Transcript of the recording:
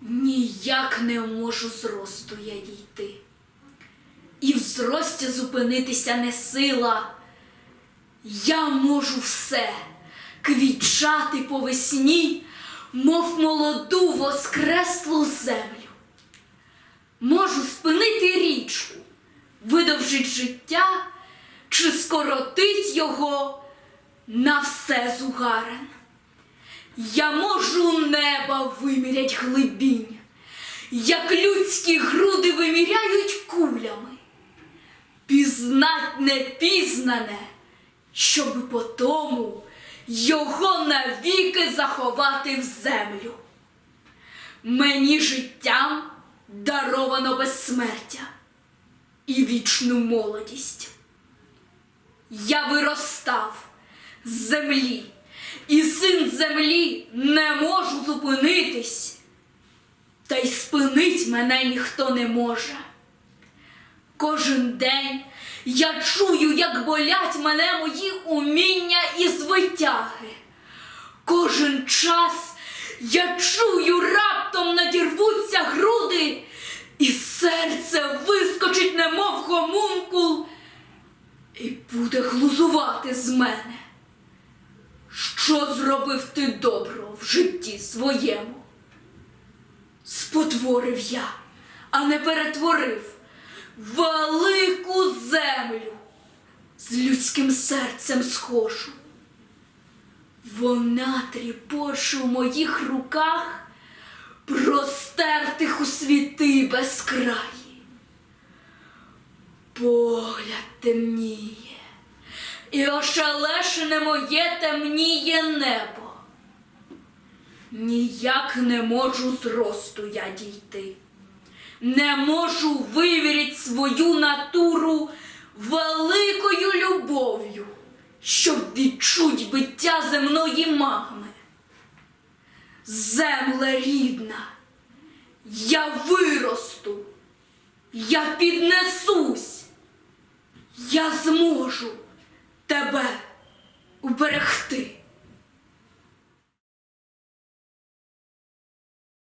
Ніяк не можу зросту я дійти. І в зрості зупинитися не сила. Я можу все квітчати по весні, мов молоду воскреслу землю. Можу спинити річку, видовжить життя чи скоротить його на все зугарен. Я можу неба вимірять глибінь, як людські груди виміряють кулями, пізнать непізнане, щоби потому його навіки заховати в землю. Мені життям даровано безсмертя і вічну молодість. Я виростав з землі, і син землі не можу зупинитись, та й спинить мене ніхто не може. Кожен день я чую, як болять мене мої уміння і звитяги. Кожен час я чую, раптом надірвуться груди, і серце вискочить, немов гомункул, і буде глузувати з мене. Що зробив ти доброго в житті своєму? Спотворив я, а не перетворив велику землю з людським серцем схожу. Вона тріпоче у моїх руках, простертих у світи безкраї. Погляд темніє, і ошелешене моє темніє небо. Ніяк не можу зросту я дійти, не можу вивірити свою натуру великою любов'ю, щоб відчуть биття земної магми. Земле рідна, я виросту, я піднесусь, я зможу тебе уберегти.